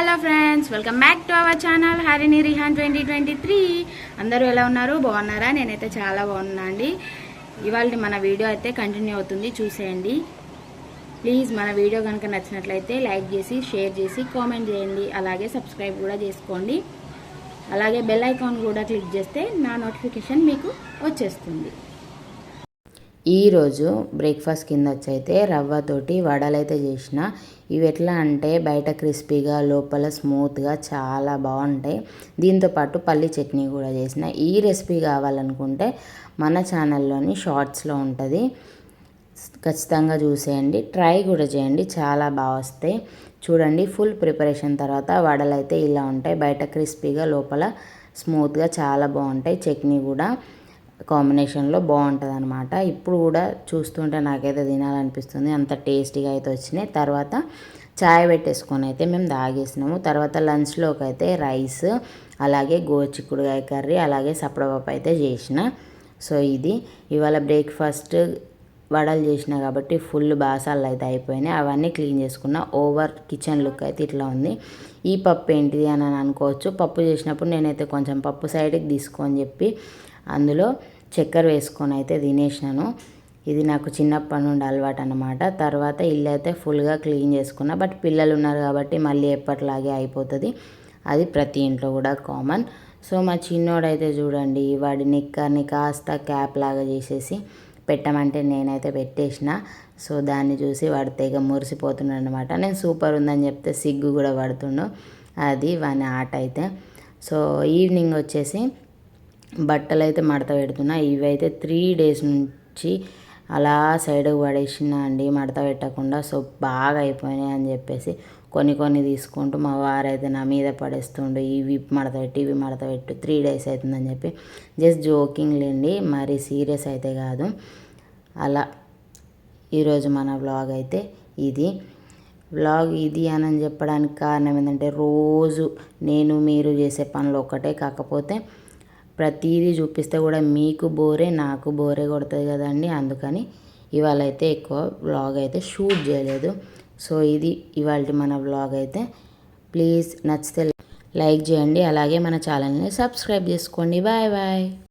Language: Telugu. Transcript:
Hello friends welcome back to our channel Harini Rihan twenty twenty three. అందరూ ఎలా ఉన్నారు? బాగున్నారా? నేనైతే చాలా బాగున్నా అండి. ఇవాళ మన వీడియో అయితే కంటిన్యూ అవుతుంది చూసేయండి. ప్లీజ్ మన వీడియో కనుక నచ్చినట్లయితే లైక్ చేసి షేర్ చేసి కామెంట్ చేయండి. అలాగే సబ్స్క్రైబ్ కూడా చేసుకోండి. అలాగే బెల్ ఐకాన్ కూడా క్లిక్ చేస్తే నా నోటిఫికేషన్ మీకు వచ్చేస్తుంది. ఈరోజు బ్రేక్ఫాస్ట్ కింద వచ్చైతే రవ్వతోటి వడలైతే చేసిన. ఇవి ఎట్లా అంటే బయట క్రిస్పీగా లోపల స్మూత్గా చాలా బాగుంటాయి దీంతోపాటు పల్లి చట్నీ కూడా చేసిన. ఈ రెసిపీ కావాలనుకుంటే మన ఛానల్లోని షార్ట్స్లో ఉంటుంది. ఖచ్చితంగా చూసేయండి. ట్రై కూడా చేయండి. చాలా బాగా వస్తాయి. చూడండి ఫుల్ ప్రిపరేషన్ తర్వాత వడలు అయితే ఇలా ఉంటాయి. బయట క్రిస్పీగా లోపల స్మూత్గా చాలా బాగుంటాయి చట్నీ కూడా కాంబినేషన్లో బాగుంటుంది అనమాట ఇప్పుడు కూడా చూస్తుంటే నాకైతే తినాలనిపిస్తుంది. అంత టేస్టీగా అయితే వచ్చినాయి. తర్వాత చాయ్ పెట్టేసుకొని అయితే మేము తాగేసినాము. తర్వాత లంచ్లోకి అయితే రైస్ అలాగే గోచిక్కుడుగాయ కర్రీ అలాగే సపడపప్పు అయితే చేసిన. సో ఇది ఇవాళ బ్రేక్ఫాస్ట్ వడలు చేసిన కాబట్టి ఫుల్ బాసాలు అయితే అయిపోయినాయి. అవన్నీ క్లీన్ చేసుకున్న ఓవర్ కిచెన్ లుక్ అయితే ఇట్లా ఉంది. ఈ పప్పు ఏంటిది అని అనుకోవచ్చు. పప్పు చేసినప్పుడు నేనైతే కొంచెం పప్పు సైడ్కి తీసుకొని చెప్పి అందులో చక్కెర వేసుకొని అయితే తినేసినాను. ఇది నాకు చిన్నప్పటి నుండి అలవాటు అనమాట తర్వాత ఇల్లు అయితే ఫుల్గా క్లీన్ చేసుకున్నా. బట్ పిల్లలు ఉన్నారు కాబట్టి మళ్ళీ ఎప్పటిలాగే అయిపోతుంది. అది ప్రతి ఇంట్లో కూడా కామన్. సో మా చిన్నోడైతే చూడండి వాడి నిక్కర్ని కాస్త క్యాప్ లాగా చేసేసి పెట్టమంటే నేనైతే పెట్టేసిన. సో దాన్ని చూసి వాడు తెగ మురిసిపోతున్నాడు అనమాట నేను సూపర్ ఉందని చెప్తే సిగ్గు కూడా పడుతుండు. అది వాని ఆట అయితే. సో ఈవినింగ్ వచ్చేసి బట్టలు అయితే మడత పెడుతున్నా. ఇవైతే త్రీ డేస్ నుంచి అలా సైడ్కి పడేసిన అండి మడత పెట్టకుండా. సో బాగా అయిపోయినాయి అని చెప్పేసి కొన్ని కొన్ని తీసుకుంటూ మా వారైతే నా మీద పడేస్తుండు. ఇవి మడత పెట్టి ఇవి మడత పెట్టు త్రీ డేస్ అవుతుందని చెప్పి. జస్ట్ జోకింగ్ లేండి మరి సీరియస్ అయితే కాదు. అలా ఈరోజు మన వ్లాగ్ అయితే ఇది. వ్లాగ్ ఇది అని చెప్పడానికి కారణం ఏంటంటే రోజు నేను మీరు చేసే పనులు ఒక్కటే కాకపోతే ప్రతిదీ చూపిస్తే కూడా మీకు బోరే నాకు బోరే కొడుతుంది కదండి. అందుకని ఇవాళ అయితే ఎక్కువ వ్లాగ్ అయితే షూట్ చేయలేదు. సో ఇది ఇవాళ మన వ్లాగ్ అయితే. ప్లీజ్ నచ్చితే లైక్ చేయండి. అలాగే మన ఛానల్ని సబ్స్క్రైబ్ చేసుకోండి. Bye bye